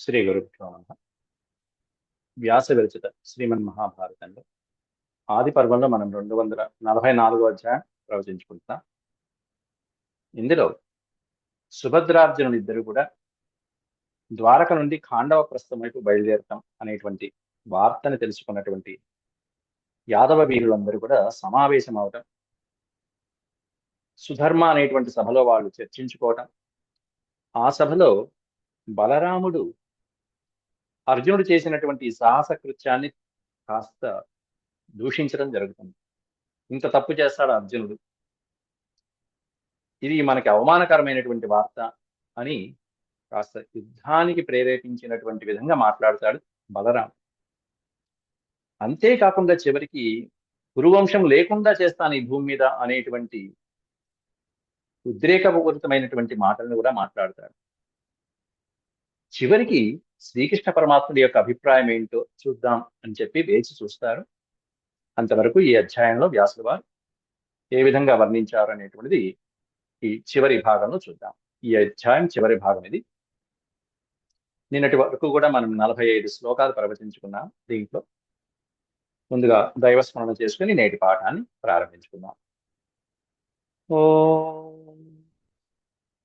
శ్రీ గురుభ్యో నమ. వ్యాస విరచిత శ్రీమన్ మహాభారతంలో ఆది పర్వంలో మనం రెండు వందల నలభై నాలుగో అధ్యాయం ప్రవచించుకుంటున్నాం. ఇందులో సుభద్రార్జునులు ఇద్దరు కూడా ద్వారక నుండి ఖాండవ ప్రస్థం వైపు బయలుదేరటం అనేటువంటి వార్తని తెలుసుకున్నటువంటి యాదవ వీరులందరూ కూడా సమావేశం అవటం సుధర్మ అనేటువంటి సభలో వాళ్ళు చర్చించుకోవటం ఆ సభలో బలరాముడు అర్జునుడు చేసినటువంటి సాహస కృత్యాన్ని కాస్త దూషించడం జరుగుతుంది. ఇంత తప్పు చేస్తాడు అర్జునుడు? ఇది మనకి అవమానకరమైనటువంటి వార్త అని కాస్త యుద్ధానికి ప్రేరేపించినటువంటి విధంగా మాట్లాడతాడు బలరాం అంతేకాకుండా చివరికి కురువంశం లేకుండా చేస్తాను ఈ భూమి మీద అనేటువంటి ఉద్రేకపూరితమైనటువంటి మాటలను కూడా మాట్లాడతాడు. చివరికి శ్రీకృష్ణ పరమాత్ముడి యొక్క అభిప్రాయం ఏంటో చూద్దాం అని చెప్పి వేచి చూస్తారు. అంతవరకు ఈ అధ్యాయంలో వ్యాసుల వారు ఏ విధంగా వర్ణించారు అనేటువంటిది ఈ చివరి భాగంలో చూద్దాం. ఈ అధ్యాయం చివరి భాగం ఇది. నిన్నటి వరకు కూడా మనం నలభై ఐదు శ్లోకాలు ప్రవచించుకున్నాం దీంట్లో. ముందుగా దైవస్మరణ చేసుకుని నేటి పాఠాన్ని ప్రారంభించుకుందాం. ఓ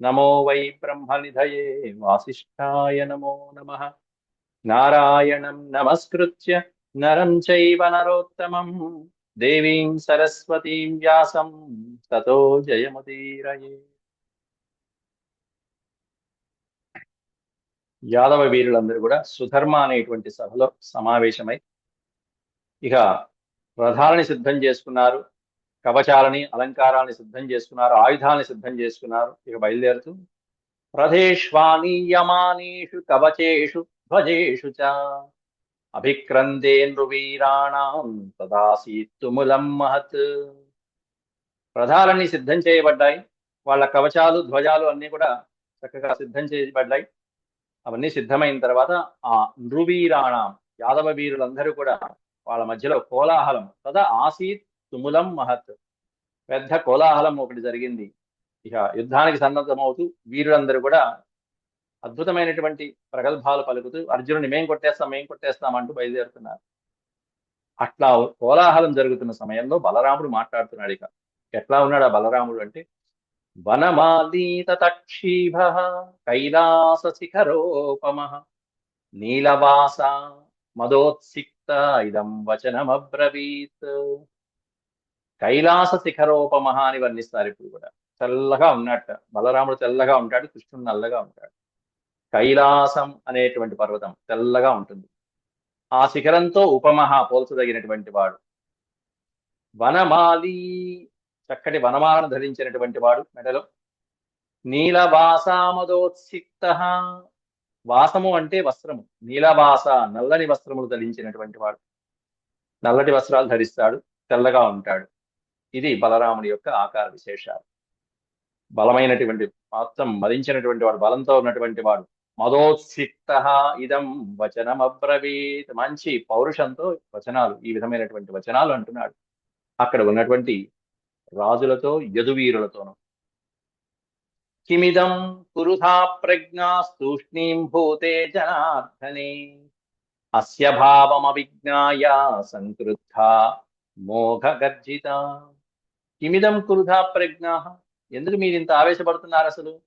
నమో వై బ్రహ్మనిధయే వాసిష్ఠాయ నమో నమ. నారాయణం నమస్కృత్య నరం చైవ నరోత్తమం. దేవీం సరస్వతీం వ్యాసం. తతో జయముదీరయే. యాదవ వీరులందరూ కూడా సుధర్మ అనేటువంటి సభలో సమావేశమై ఇక ప్రధాని సిద్ధం చేసుకున్నారు. కవచాలని అలంకారాలని సిద్ధం చేసుకున్నారు ఆయుధాలని సిద్ధం చేసుకున్నారు. ఇక బయలుదేరుతూ ప్రధేష్వానీయమానేషు కవచేషు ధ్వజేషు చ అభిక్రందే నృవీరాణం తదాసీత్తుములం మహత్. రథాలన్నీ సిద్ధం చేయబడ్డాయి. వాళ్ళ కవచాలు ధ్వజాలు అన్నీ కూడా చక్కగా సిద్ధం చేయబడ్డాయి. అవన్నీ సిద్ధమైన తర్వాత ఆ నృవీరాణం యాదవ వీరులందరూ కూడా వాళ్ళ మధ్యలో కోలాహలం తదా ఆసీత్ తుములం మహత్. పెద్ద కోలాహలం ఒకటి జరిగింది. ఇక యుద్ధానికి సన్నద్ధమవుతూ వీరులందరూ కూడా అద్భుతమైనటువంటి ప్రగల్భాలు పలుకుతూ అర్జునుని మేం కొట్టేస్తాం మేం కొట్టేస్తాం అంటూ బయలుదేరుతున్నారు. అట్లా కోలాహలం జరుగుతున్న సమయంలో బలరాముడు మాట్లాడుతున్నాడు ఇక. ఎట్లా ఉన్నాడు ఆ బలరాముడు అంటే వనమాలీత తక్షీభ కైలాస శిఖరోపమ నీలవాస మదోత్సిక్త ఇదం వచనమబ్రవీత్. కైలాస శిఖరోపమ అని వర్ణిస్తారు ఇప్పుడు కూడా. తెల్లగా ఉన్నట్ట. బలరాముడు తెల్లగా ఉంటాడు కృష్ణుడు నల్లగా ఉంటాడు. కైలాసం అనేటువంటి పర్వతం తెల్లగా ఉంటుంది. ఆ శిఖరంతో ఉపమహ పోల్చదగినటువంటి వాడు. వనమాలి చక్కటి వనమాలను ధరించినటువంటి వాడు మెడలో. నీలవాసామదోత్సిక్త. వాసము అంటే వస్త్రము. నీలవాస నల్లని వస్త్రములు ధరించినటువంటి వాడు. నల్లటి వస్త్రాలు ధరిస్తాడు తెల్లగా ఉంటాడు. ఇది బలరాముడి యొక్క ఆకార విశేషాలు. బలమైనటువంటి మాత్రం మదించినటువంటి వాడు బలంతో ఉన్నటువంటి వాడు. మదోత్సిక్త ఇదం వచనం అబ్రవీత్ మంచి పౌరుషంతో వచనాలు ఈ విధమైనటువంటి వచనాలు అంటున్నాడు. అక్కడ ఉన్నటువంటి రాజులతో యదువీరులతోనూ. కిమిదం పురుధా ప్రజ్ఞాస్తూష్ణీం భూతే జనార్దనే. అస్య భావమవిజ్ఞాయ సంకృద్ధ మోఘగర్జిత కిమిదం కురుధా ప్రజ్ఞా? ఎందుకు మీరు ఇంత ఆవేశపడుతున్నారు అసలు?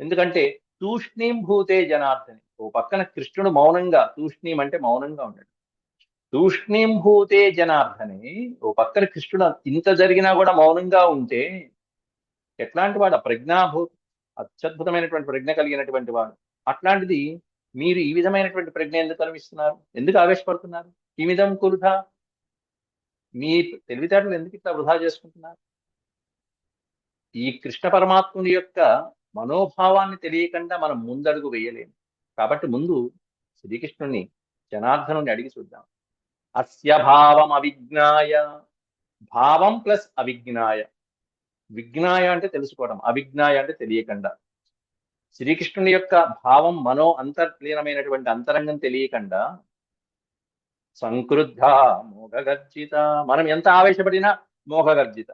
ఎందుకంటే తూష్ణీం భూతే జనార్దని. ఓ పక్కన కృష్ణుడు మౌనంగా తూష్ణీం అంటే మౌనంగా ఉన్నాడు. తూష్ణీం భూతే జనార్దనే ఓ పక్కన కృష్ణుడు ఇంత జరిగినా కూడా మౌనంగా ఉంటే ఎట్లాంటి వాడు? ప్రజ్ఞాభూ అత్యద్భుతమైనటువంటి ప్రజ్ఞ కలిగినటువంటి వాడు. అట్లాంటిది మీరు ఈ విధమైనటువంటి ప్రజ్ఞ ఎందుకు కల్పిస్తున్నారు ఎందుకు ఆవేశపడుతున్నారు? కిమిదం కురుధా మీ తెలివితేటలు ఎందుకు ఇట్లా వృధా చేసుకుంటున్నారు? ఈ కృష్ణ పరమాత్ముని యొక్క మనోభావాన్ని తెలియకుండా మనం ముందడుగు వేయలేము. కాబట్టి ముందు శ్రీకృష్ణుని జనార్దనుని అడిగి చూద్దాం. అస్య భావం అవిజ్ఞాయ భావం ప్లస్ అవిజ్ఞాయ. విజ్ఞాయ అంటే తెలుసుకోవడం అవిజ్ఞాయ అంటే తెలియకుండా. శ్రీకృష్ణుని యొక్క భావం మనో అంతర్లీనమైనటువంటి అంతరంగం తెలియకుండా సంక్రుద్ధ మోఘగర్జిత. మనం ఎంత ఆవేశపడినా మోఘగర్జిత.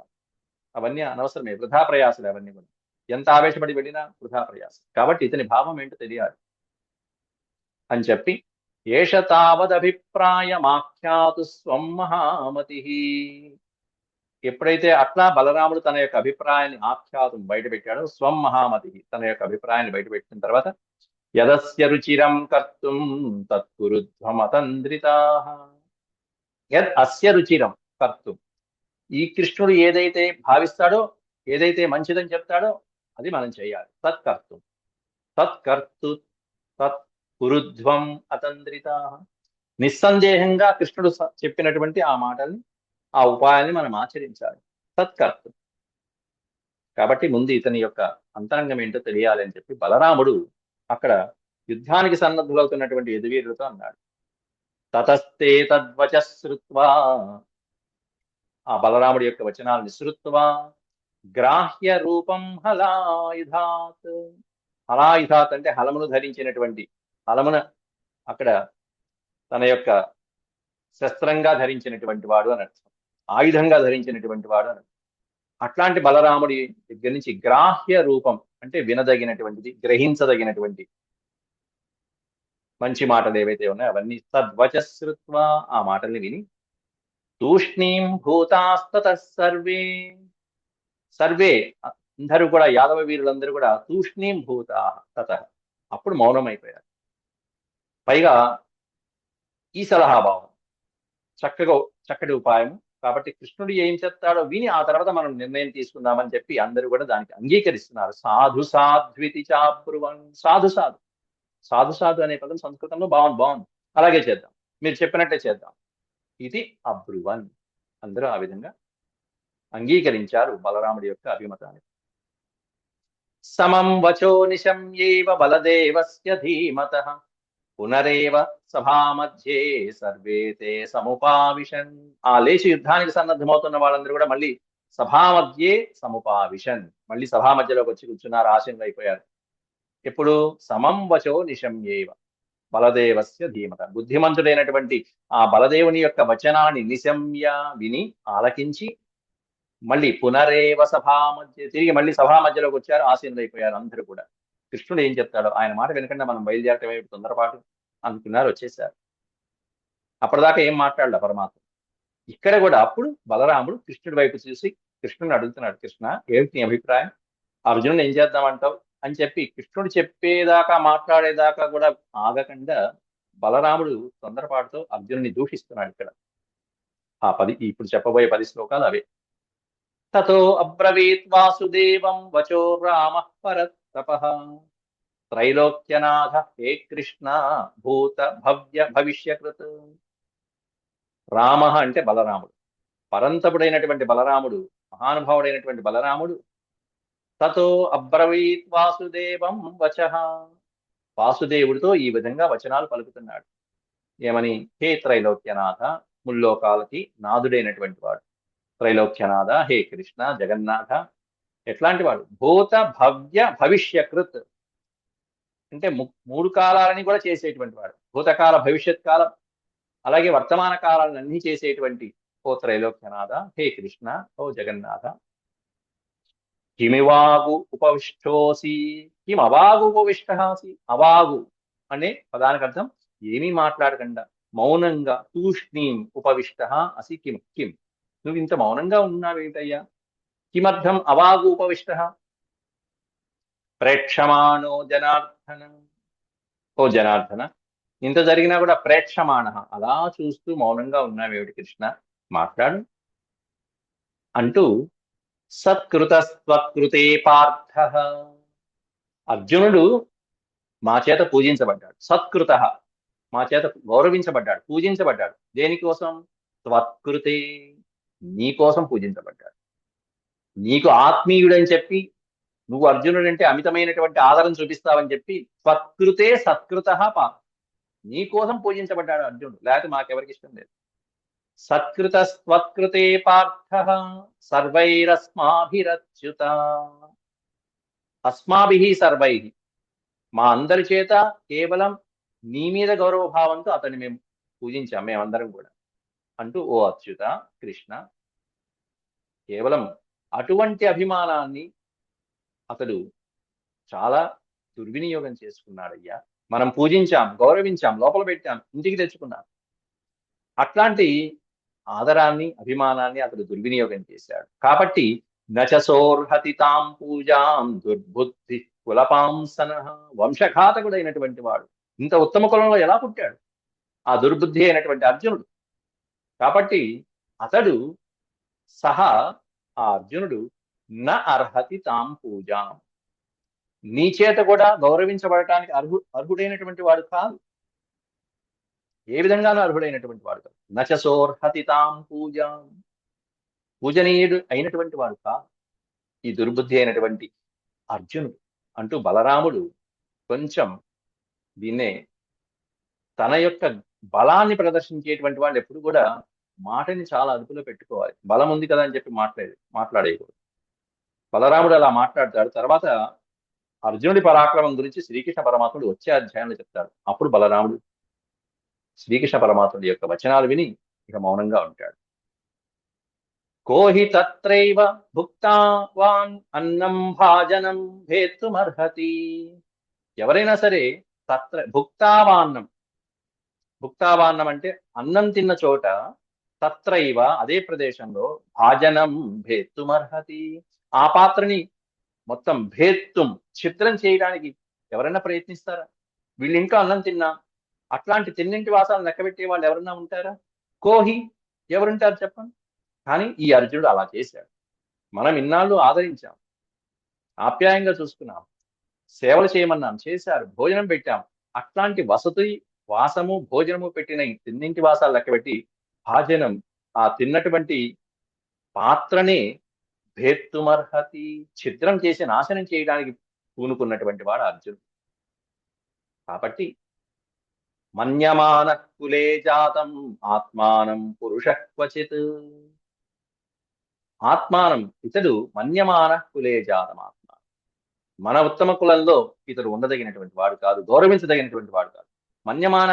అవన్నీ అనవసరమే వృధా ప్రయాసలు అవన్నీ కూడా. ఎంత ఆవేశపడి వెళ్ళినా వృధా ప్రయాసం. కాబట్టి ఇతని భావం ఏంటో తెలియాలి. అని చెప్పి ఏష తావదభిప్రాయమాఖ్యాతు స్వం మహామతి. ఎప్పుడైతే అట్లా బలరాముడు తన యొక్క అభిప్రాయాన్ని ఆఖ్యాతం బయటపెట్టాడో స్వం మహామతి. తన యొక్క అభిప్రాయాన్ని బయటపెట్టిన తర్వాత యదస్య రుచిరం కర్తుం తత్కురుధ్వమతంద్రితా యద్ అస్య రుచిరం కర్తుం ఈ కృష్ణుడు ఏదైతే భావిస్తాడో ఏదైతే మంచిదని చెప్తాడో అది మనం చేయాలి. తత్కర్తం. తత్కర్తు తత్ కురుధ్వం అతంద్రిత. నిస్సందేహంగా కృష్ణుడు స- చెప్పినటువంటి ఆ మాటల్ని ఆ ఉపాయాన్ని మనం ఆచరించాలి. తత్కర్తం. కాబట్టి ముందు ఇతని యొక్క అంతరంగం ఏంటో తెలియాలి అని చెప్పి బలరాముడు అక్కడ యుద్ధానికి సన్నద్ధులవుతున్నటువంటి యదువీరులతో అన్నాడు. తతస్తే తద్వచ శ్రుత్వా ఆ బలరాముడి యొక్క వచనాలను శ్రుత్వా గ్రాహ్య రూపం హలాయుధాత్. హలాయుధాత్ అంటే హలమును ధరించినటువంటి హలమున అక్కడ తన యొక్క శస్త్రంగా ధరించినటువంటి వాడు అని అర్థం. ఆయుధంగా ధరించినటువంటి వాడు అని అట్లాంటి బలరాముడి దగ్గర నుంచి గ్రాహ్య రూపం అంటే వినదగినటువంటిది గ్రహించదగినటువంటి మంచి మాటలు ఏవైతే ఉన్నాయో అవన్నీ తద్వచశ్రుత్వా ఆ మాటల్ని విని తూష్ణీం భూతాస్తత సర్వే. సర్వే. అందరూ కూడా యాదవ వీరులందరూ కూడా తూష్ణీం భూత తత అప్పుడు మౌనం అయిపోయారు పైగా ఈ సలహా భావం చక్కగా చక్కటి ఉపాయం కాబట్టి కృష్ణుడు ఏం చెప్తాడో విని ఆ తర్వాత మనం నిర్ణయం తీసుకుందామని చెప్పి అందరూ కూడా దానికి అంగీకరిస్తున్నారు. సాధు సాధ్వితి చాబ్రువన్ సాధు సాధు. సాధు సాధు అనే పదం సంస్కృతంలో బాగుంది బాగుంది. అలాగే చేద్దాం. మీరు చెప్పినట్టే చేద్దాం. ఇది అబ్రువన్. అందరూ ఆ విధంగా అంగీకరించారు బలరాముడి యొక్క అభిమతాన్ని. సమం వచో ఏవ బలదేవస్య ధీమత. పునరేవ సభామధ్యే సర్వే తే సముపావిషన్ ఆ లేచి యుద్ధానికి సన్నద్ధమవుతున్న వాళ్ళందరూ కూడా మళ్ళీ సభామధ్యే సముపావిషన్ మళ్ళీ సభా మధ్యలోకి వచ్చి కూర్చున్నారు ఆశంగా అయిపోయారు ఎప్పుడు? సమం వచో నిశమ్యేవ బలదేవస్య ధీమత. బుద్ధిమంతుడైనటువంటి ఆ బలదేవుని యొక్క వచనాన్ని నిశమ్య విని ఆలకించి మళ్ళీ పునరేవ సభా మధ్య తిరిగి మళ్ళీ సభా మధ్యలోకి వచ్చారు ఆశీనులైపోయారు అందరూ కూడా. కృష్ణుడు ఏం చెప్తాడో ఆయన మాట వినకుండా మనం బయలుదేరటమే తొందరపాటు అనుకున్నారు వచ్చేసారు అప్పటిదాకా ఏం మాట్లాడలే పరమాత్మ. ఇక్కడ కూడా అప్పుడు బలరాముడు కృష్ణుడి వైపు చూసి కృష్ణుని అడుగుతున్నాడు కృష్ణ ఏమిటి నీ అభిప్రాయం? అర్జునుడు ఏం చేద్దామంటావు? అని చెప్పి కృష్ణుడు చెప్పేదాకా మాట్లాడేదాకా కూడా ఆగకుండా బలరాముడు తొందరపాటుతో అర్జునుని దూషిస్తున్నాడు ఇక్కడ. ఆ పది ఇప్పుడు చెప్పబోయే పది శ్లోకాలు అవే. తతో అబ్రవీత్ వాసుదేవం వచో రామ తప. త్రైలోక్యనాథ హే కృష్ణ భూత భవ్య భవిష్యకృత్. రామ అంటే బలరాముడు. పరంతపుడైనటువంటి బలరాముడు మహానుభావుడైనటువంటి బలరాముడు. తతో అబ్రవీత్ వాసుదేవం వచ. వాసుదేవుడితో ఈ విధంగా వచనాలు పలుకుతున్నాడు. ఏమని? హే త్రైలోక్యనాథ ముల్లోకాలకి నాదుడైనటువంటి వాడు. త్రైలోక్యనాథ హే కృష్ణ జగన్నాథ ఎట్లాంటి వాడు భూత భవ్య భవిష్యకృత్. అంటే మూడు కాలాలని కూడా చేసేటువంటి వాడు. భూతకాల భవిష్యత్ కాలం అలాగే వర్తమాన కాలాలను అన్ని చేసేటువంటి ఓ త్రైలోక్యనాథ. హే కృష్ణ ఓ జగన్నాథ. కిమివాగు ఉపవిష్టోసి. కిం అవాగు ఉపవిష్టహాసి. అవాగు అనే పదానికి అర్థం ఏమీ మాట్లాడకుండా మౌనంగా తూష్ణీం ఉపవిష్ట అసి కిం కిం. నువ్వు ఇంత మౌనంగా ఉన్నావేంటయ్యా కిమర్థం అవాగూపవిష్ట ప్రేక్షమాణో జనార్దన ఓ జనార్దన ఇంత జరిగినా కూడా ప్రేక్షమాణ. అలా చూస్తూ మౌనంగా ఉన్నావేమిటి కృష్ణ? మాట్లాడు. అంటూ సత్కృతస్త్వత్కృతే పార్థ. అర్జునుడు మా చేత పూజించబడ్డాడు. సత్కృత. మా చేత గౌరవించబడ్డాడు పూజించబడ్డాడు. దేనికోసం? త్వత్కృతే నీ కోసం పూజించబడ్డాడు. నీకు ఆత్మీయుడని చెప్పి నువ్వు అర్జునుడు అంటే అమితమైనటువంటి ఆదరణ చూపిస్తావని చెప్పి త్వత్కృతే సత్కృత పా నీ కోసం పూజించబడ్డాడు అర్జునుడు. లేకపోతే మాకెవరికి ఇష్టం లేదు. సత్కృతస్త్వత్కృతే పార్థ సర్వైరస్మాభిరచ్యుత. అస్మాభి సర్వై. మా అందరి చేత కేవలం నీ మీద గౌరవ భావంతో అతన్ని మేము పూజించాం మేమందరం కూడా. అంటూ ఓ అచ్యుత కృష్ణ కేవలం అటువంటి అభిమానాన్ని అతడు చాలా దుర్వినియోగం చేసుకున్నాడయ్యా. మనం పూజించాం గౌరవించాం లోపల పెట్టాం ఇంటికి తెచ్చుకున్నాం. అట్లాంటి ఆదరాన్ని అభిమానాన్ని అతడు దుర్వినియోగం చేశాడు. కాబట్టి నచసోర్హతి తాం పూజాం దుర్బుద్ధి కులపాంసన వంశఘాతకుడైనటువంటి వాడు. ఇంత ఉత్తమ కులంలో ఎలా పుట్టాడు? ఆ దుర్బుద్ధి అయినటువంటి అర్జునుడు. కాబట్టి అతడు సహా ఆ అర్జునుడు న అర్హతి తాం పూజాం. నీ చేత కూడా గౌరవించబడటానికి అర్హు అర్హుడైనటువంటి వాడు కాదు. ఏ విధంగానూ అర్హుడైనటువంటి వాడు కాదు. నచసోర్హతి తాం పూజాం. పూజనీయుడు అయినటువంటి వాడు కాదు. ఈ దుర్బుద్ధి అయినటువంటి అర్జునుడు అంటూ బలరాముడు కొంచెం దీన్నే తన యొక్క బలాన్ని ప్రదర్శించేటువంటి వాళ్ళు ఎప్పుడు కూడా మాటని చాలా అదుపులో పెట్టుకోవాలి. బలం ఉంది కదా అని చెప్పి మాట్లాడే మాట్లాడేయకూడదు. బలరాముడు అలా మాట్లాడతాడు. తర్వాత అర్జునుడి పరాక్రమం గురించి శ్రీకృష్ణ పరమాత్ముడు వచ్చే అధ్యాయంలో చెప్తాడు. అప్పుడు బలరాముడు శ్రీకృష్ణ పరమాత్ముడి యొక్క వచనాలు విని ఇక మౌనంగా ఉంటాడు. కోహి తత్రైవ భుక్తావాన్ అన్నం భాజనం భేతుమర్హతి ఎవరైనా సరే తత్ర భుక్తావాన్నం భుక్తావాన్నం అంటే అన్నం తిన్న చోట తత్రైవ అదే ప్రదేశంలో భాజనం భేత్తుమర్హతి. ఆ పాత్రని మొత్తం భేత్తుం చిత్రం చేయడానికి ఎవరైనా ప్రయత్నిస్తారా? వీళ్ళు ఇంకా అన్నం తిన్నా అట్లాంటి తిన్నింటి వాసాలు లెక్కబెట్టే వాళ్ళు ఎవరన్నా ఉంటారా? కోహి ఎవరుంటారు చెప్పండి? కానీ ఈ అర్జునుడు అలా చేశాడు. మనం ఇన్నాళ్ళు ఆదరించాం ఆప్యాయంగా చూసుకున్నాం సేవలు చేయమన్నాం చేశారు భోజనం పెట్టాం. అట్లాంటి వసతి వాసము భోజనము పెట్టిన తిన్నింటి వాసాలు లెక్కబెట్టి భాజనం ఆ తిన్నటువంటి పాత్రనే భేత్తుమర్హతి ఛిద్రం చేసి నాశనం చేయడానికి పూనుకున్నటువంటి వాడు అర్జునుడు. కాబట్టి మన్యమాన కులే జాతం ఆత్మానం పురుష క్వచిత్. ఆత్మానం ఇతడు మన్యమాన కులే జాతం ఆత్మ మన ఉత్తమ కులంలో ఇతడు ఉండదగినటువంటి వాడు కాదు గౌరవించదగినటువంటి వాడు కాదు. మన్యమాన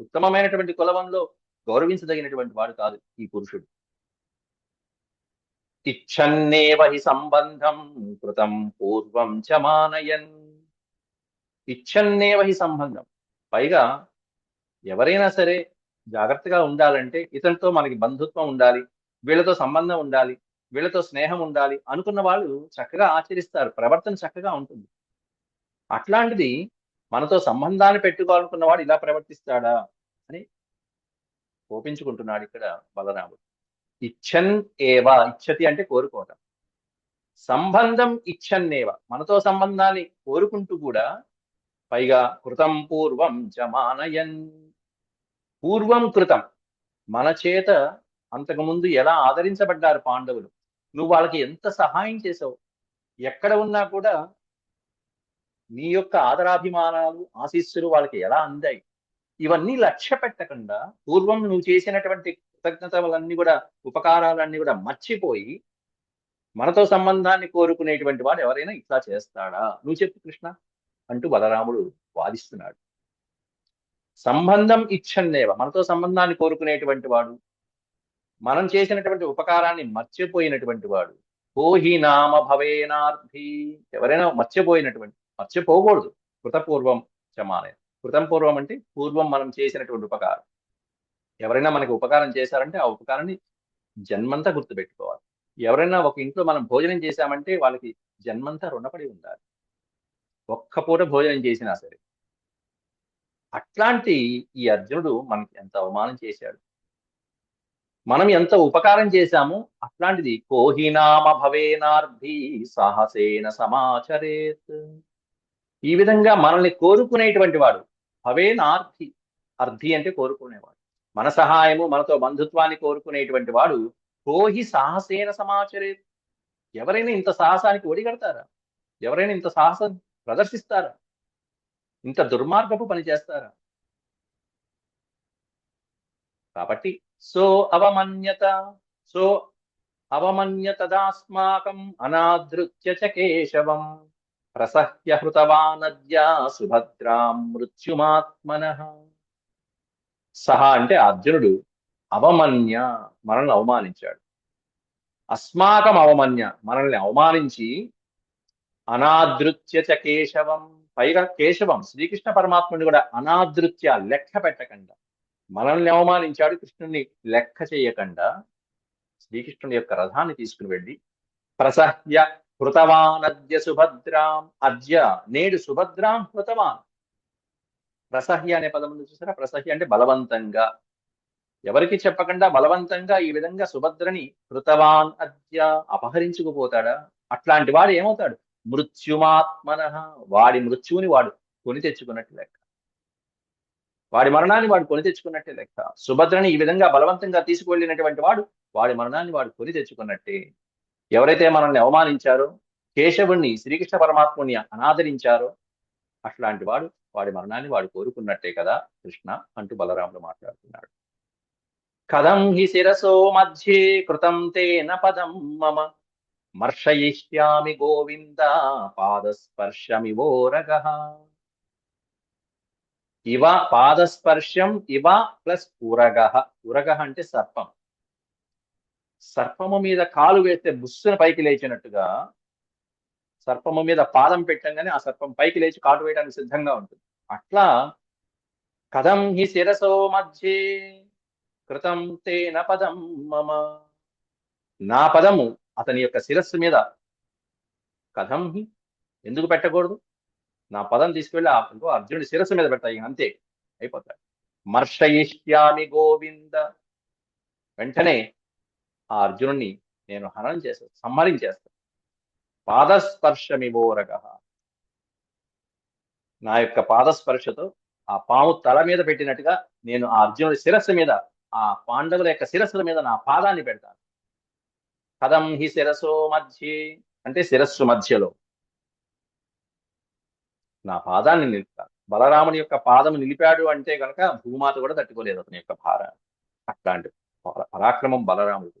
ఉత్తమమైనటువంటి కులంలో గౌరవించదగినటువంటి వాడు కాదు ఈ పురుషుడు. ఇచ్చన్నేవ హి సంబంధం కృతం పూర్వం చ మానయన్. ఇచ్చన్నేవ హి సంబంధం. పైగా ఎవరైనా సరే జాగ్రత్తగా ఉండాలంటే ఇతనితో మనకి బంధుత్వం ఉండాలి వీళ్ళతో సంబంధం ఉండాలి వీళ్ళతో స్నేహం ఉండాలి అనుకున్న వాళ్ళు చక్కగా ఆచరిస్తారు ప్రవర్తన చక్కగా ఉంటుంది. అట్లాంటిది మనతో సంబంధాన్ని పెట్టుకోవాలనుకున్న వాడు ఇలా ప్రవర్తిస్తాడా? కోపించుకుంటున్నాడు ఇక్కడ బలరాముడు. ఇచ్చన్ ఏవా ఇచ్చతి అంటే కోరుకోవటం. సంబంధం ఇచ్చన్నేవ మనతో సంబంధాన్ని కోరుకుంటూ కూడా పైగా కృతం పూర్వం జమానయన్. పూర్వం కృతం. మన చేత అంతకుముందు ఎలా ఆదరించబడ్డారు పాండవులు? నువ్వు వాళ్ళకి ఎంత సహాయం చేసావు? ఎక్కడ ఉన్నా కూడా నీ యొక్క ఆదరాభిమానాలు ఆశీస్సులు వాళ్ళకి ఎలా అందాయి? ఇవన్నీ లక్ష్య పెట్టకుండా పూర్వం నువ్వు చేసినటువంటి కృతజ్ఞతలన్నీ కూడా ఉపకారాలన్నీ కూడా మర్చిపోయి మనతో సంబంధాన్ని కోరుకునేటువంటి వాడు ఎవరైనా ఇట్లా చేస్తాడా? నువ్వు చెప్పు కృష్ణ అంటూ బలరాముడు వాదిస్తున్నాడు. సంబంధం ఇచ్చన్నేవ మనతో సంబంధాన్ని కోరుకునేటువంటి వాడు మనం చేసినటువంటి ఉపకారాన్ని మర్చిపోయినటువంటి వాడు కోహి నామ భవేనార్థి ఎవరైనా మర్చిపోయినటువంటి మర్చిపోకూడదు కృతపూర్వం చమానే కృతం పూర్వం అంటే పూర్వం మనం చేసినటువంటి ఉపకారం. ఎవరైనా మనకి ఉపకారం చేశారంటే ఆ ఉపకారాన్ని జన్మంతా గుర్తుపెట్టుకోవాలి. ఎవరైనా ఒక ఇంట్లో మనం భోజనం చేశామంటే వాళ్ళకి జన్మంతా రుణపడి ఉండాలి. ఒక్క పూట భోజనం చేసినా సరే. అట్లాంటి ఈ అర్జునుడు మనకి ఎంత అవమానం చేశాడు. మనం ఎంత ఉపకారం చేశామో అట్లాంటిది కోహినామ భవేనార్భి సాహసేన సమాచరేత్. ఈ విధంగా మనల్ని కోరుకునేటువంటి వాడు. భవేనార్థి అర్థి అంటే కోరుకునేవాడు. మన సహాయము మనతో బంధుత్వాన్ని కోరుకునేటువంటి వాడు కోహి సాహసేన సమాచరే. ఎవరైనా ఇంత సాహసానికి ఒడిగడతారా? ఎవరైనా ఇంత సాహసం ప్రదర్శిస్తారా? ఇంత దుర్మార్గపు పని చేస్తారా? కాబట్టి సో అవమన్యత సో అవమన్యతదాస్మాకం అనాదృత్య చ కేశవం. ప్రసహ్య హృతవానద్యా సుభద్రాం మృత్యుమాత్మన. సహా అంటే అర్జునుడు అవమన్య మనల్ని అవమానించాడు. అస్మాకం అవమన్య మనల్ని అవమానించి అనాదృత్య చ కేశవం పైగా కేశవం శ్రీకృష్ణ పరమాత్ముని కూడా అనాదృత్య లెక్క పెట్టకుండా మనల్ని అవమానించాడు కృష్ణుని లెక్క చేయకుండా శ్రీకృష్ణుని యొక్క రథాన్ని తీసుకుని వెళ్ళి ప్రసహ్య హృతవాన్ అద్య సుభద్రాం అద్య నేడు సుభద్రాం హృతవాన్ ప్రసహ్య అనే పదం ఉంది చూసారా? ప్రసహ్య అంటే బలవంతంగా. ఎవరికి చెప్పకుండా బలవంతంగా ఈ విధంగా సుభద్రని హృతవాన్ అద్య అపహరించుకుపోతాడా? అట్లాంటి వాడు ఏమవుతాడు? మృత్యుమాత్మన. వాడి మృత్యువుని వాడు కొని తెచ్చుకున్నట్టు లెక్క. వాడి మరణాన్ని వాడు కొని తెచ్చుకున్నట్టే లెక్క. సుభద్రని ఈ విధంగా బలవంతంగా తీసుకువెళ్ళినటువంటి వాడు వాడి మరణాన్ని వాడు కొని తెచ్చుకున్నట్టే. ఎవరైతే మనల్ని అవమానించారో కేశవుణ్ణి శ్రీకృష్ణ పరమాత్ముని అనాదరించారో అట్లాంటి వాడు వాడి మరణాన్ని వాడు కోరుకున్నట్టే కదా కృష్ణ అంటూ బలరాముడు మాట్లాడుతున్నాడు కథం హి శిరసో మధ్యే కృతం తేన పదం మమ. మర్షయిష్యామి గోవింద పాదస్పర్శమివోరగ ఇవ పాదస్పర్శం ఇవ ప్లస్ ఉరగ. ఉరగ అంటే సర్పం. సర్పము మీద కాలు వేస్తే బుస్సున పైకి లేచినట్టుగా సర్పము మీద పాదం పెట్టంగానే ఆ సర్పం పైకి లేచి కాటు వేయడానికి సిద్ధంగా ఉంటుంది. అట్లా కథం హి శిరసో మధ్యే కృతం తేన పదం మమ. నా పదము అతని యొక్క శిరస్సు మీద. కథం హి ఎందుకు పెట్టకూడదు? నా పదం తీసుకెళ్ళి ఆ ఇంకో అర్జునుడి శిరస్సు మీద పెడతాయి అంతే అయిపోతాయి. మర్షయిష్యామి గోవింద. వెంటనే ఆ అర్జునుడిని నేను హనం చేస్తాను సంహరించేస్తాను పాదస్పర్శమివోరగ నా యొక్క పాదస్పర్శతో ఆ పాము తల మీద పెట్టినట్టుగా నేను ఆ అర్జునుడి శిరస్సు మీద ఆ పాండవుల యొక్క శిరస్సుల మీద నా పాదాన్ని పెడతాను. కథం హి శిరసో మధ్య అంటే శిరస్సు మధ్యలో. నా పాదాన్ని నిలుపుతాను. బలరాముని యొక్క పాదము నిలిపాడు అంటే కనుక భూమాత కూడా తట్టుకోలేదు అతని యొక్క భార అట్లాంటి పరాక్రమం బలరాముడు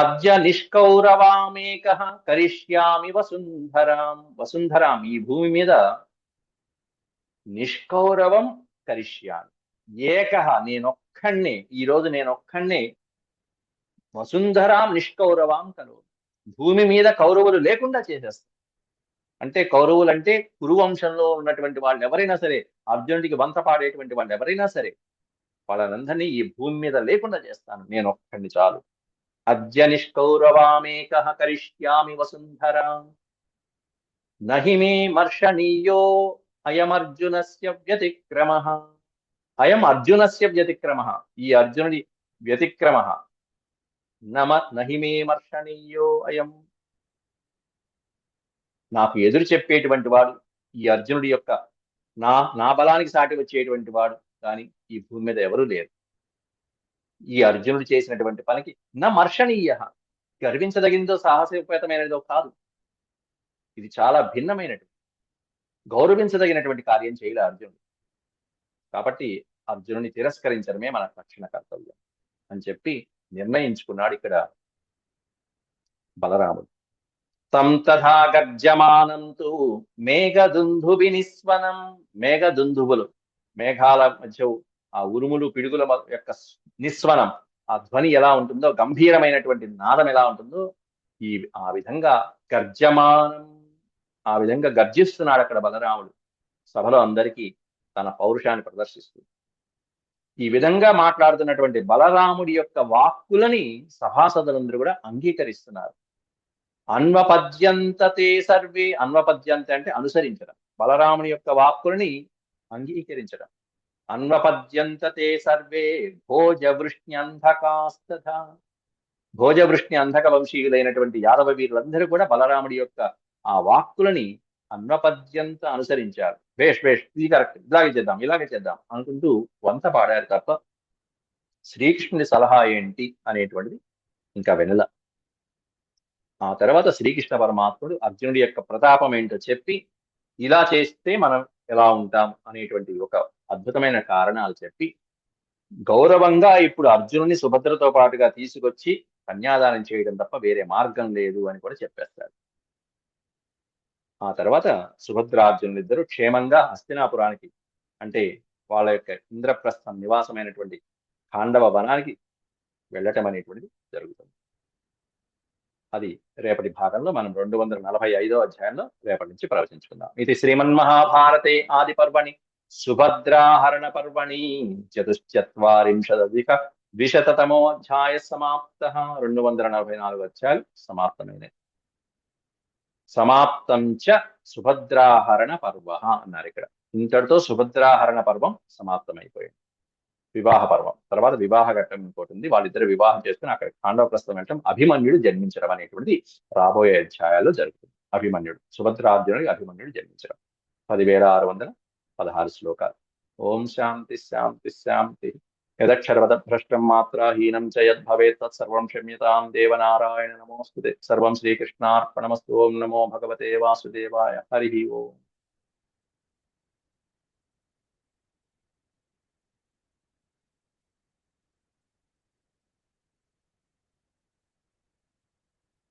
అద్య నిష్కౌరవామేక కరిష్యామి వసుంధరాం వసుంధరాం ఈ భూమి మీద నిష్కౌరవం కరిష్యామి। ఏక నేనొక్కణ్ణే ఈ రోజు వసుంధరాం నిష్కౌరవాం కలువు భూమి మీద కౌరవులు లేకుండా చేసేస్తాను అంటే కౌరవులు అంటే కురువంశంలో ఉన్నటువంటి వాళ్ళు ఎవరైనా సరే అర్జునుడికి వంత పాడేటువంటి వాళ్ళు ఎవరైనా సరే వాళ్ళనందరినీ ఈ భూమి మీద లేకుండా చేస్తాను నేను ఒక్కడిని చాలు। అద్య నిష్కౌరవామేక కరిష్యామి వసుంధరా నహి మే మర్షణీయో అయమర్జునస్య వ్యతిక్రమ అయం అర్జునస్య వ్యతిక్రమ ఈ అర్జునుడి వ్యతిక్రమ నమ నహి మే మర్షణీయో అయం నాకు ఎదురు చెప్పేటువంటి వాడు ఈ అర్జునుడి యొక్క నా నా బలానికి సాటి వచ్చేటువంటి వాడు కానీ ఈ భూమి మీద ఎవరూ లేరు. ఈ అర్జునుడు చేసినటువంటి పనికి నా మర్షణీయ. గర్వించదగినదో సాహసోపేతమైనదో కాదు. ఇది చాలా భిన్నమైనటువంటి గౌరవించదగినటువంటి కార్యం చేయలే అర్జునుడు. కాబట్టి అర్జునుని తిరస్కరించడమే మన రక్షణ కర్తవ్యం అని చెప్పి నిర్ణయించుకున్నాడు ఇక్కడ బలరాముడు. తం తథా గర్జమానం తు మేఘదుందుభి నిస్వనం మేఘాల మధ్య ఆ ఉరుములు పిడుగుల యొక్క నిస్వనం ఆ ధ్వని ఎలా ఉంటుందో గంభీరమైనటువంటి నాదం ఎలా ఉంటుందో ఈ ఆ విధంగా గర్జమానం ఆ విధంగా గర్జిస్తున్నాడు అక్కడ బలరాముడు. సభలో అందరికీ తన పౌరుషాన్ని ప్రదర్శిస్తూ. ఈ విధంగా మాట్లాడుతున్నటువంటి బలరాముడి యొక్క వాక్కులని సభాసదులందరూ కూడా అంగీకరిస్తున్నారు. అన్వపద్యంతతే సర్వే అన్వపద్యంత అంటే అనుసరించడం. బలరాముని యొక్క వాక్కులని అంగీకరించడం. అన్వపద్యంతతే సర్వే భోజవృష్ణ్యంధకాస్తథ. భోజవృష్ణి అంధక వంశీయులైనటువంటి యాదవ వీరులందరూ కూడా బలరాముడి యొక్క ఆ వాక్కులని అన్వపద్యంత అనుసరించారు. భేష్ భేష్ ఇది కరెక్ట్ ఇలాగే చేద్దాం ఇలాగే చేద్దాం అనుకుంటూ వంత పాడారు తప్ప శ్రీకృష్ణుడి సలహా ఏంటి అనేటువంటిది ఇంకా వెనల. ఆ తర్వాత శ్రీకృష్ణ పరమాత్ముడు అర్జునుడి యొక్క ప్రతాపం ఏంటో చెప్పి ఇలా చేస్తే మనం ఎలా ఉంటాం అనేటువంటి ఒక అద్భుతమైన కారణాలు చెప్పి గౌరవంగా ఇప్పుడు అర్జునుని సుభద్రతో పాటుగా తీసుకొచ్చి కన్యాదానం చేయడం తప్ప వేరే మార్గం లేదు అని కూడా చెప్పేస్తాడు ఆ తర్వాత సుభద్రార్జునులు ఇద్దరు క్షేమంగా హస్తినాపురానికి అంటే వాళ్ళ యొక్క ఇంద్రప్రస్థం నివాసమైనటువంటి ఖాండవ వనానికి వెళ్ళటం అనేటువంటిది జరుగుతుంది. అది రేపటి భాగంలో మనం రెండు వందల నలభై ఐదో అధ్యాయంలో రేపటి నుంచి ప్రవచించుకుందాం. ఇది శ్రీమన్మహాభారతే ఆది పర్వణి. సుభద్రాహరణ పర్వణి చతుశ్చత్వారింశదధిక ద్విశతమో అధ్యాయ సమాప్త రెండు వందల నలభై నాలుగు అధ్యాయులు సమాప్తమైనవి సమాప్తం చ సుభద్రాహరణ పర్వ అన్నారు ఇక్కడ ఇంతటితో సుభద్రాహరణ పర్వం సమాప్తమైపోయింది వివాహ పర్వం తర్వాత వివాహ ఘట్టం ఇంకోటి ఉంది. వాళ్ళిద్దరు వివాహం చేసుకుని అక్కడ ఖాండవ ప్రస్థం వెళ్ళటం అభిమన్యుడు జన్మించడం అనేటువంటిది రాబోయే అధ్యాయాల్లో జరుగుతుంది. అభిమన్యుడు సుభద్రార్జునుడికి అభిమన్యుడు జన్మించడం. పదివేల ఆరు వందల పదహారు శ్లోకాలు ఓం శాంతి శాంతి శాంతి యదక్షరవద భ్రష్టం మాత్రాహీనం చ యద్భవేత్ తత్సర్వం క్షమ్యతాం దేవనారాయణ నమోస్తుతే సర్వం శ్రీకృష్ణార్పణమస్తు ఓం నమో భగవతే వాసుదేవాయ హరి ఓం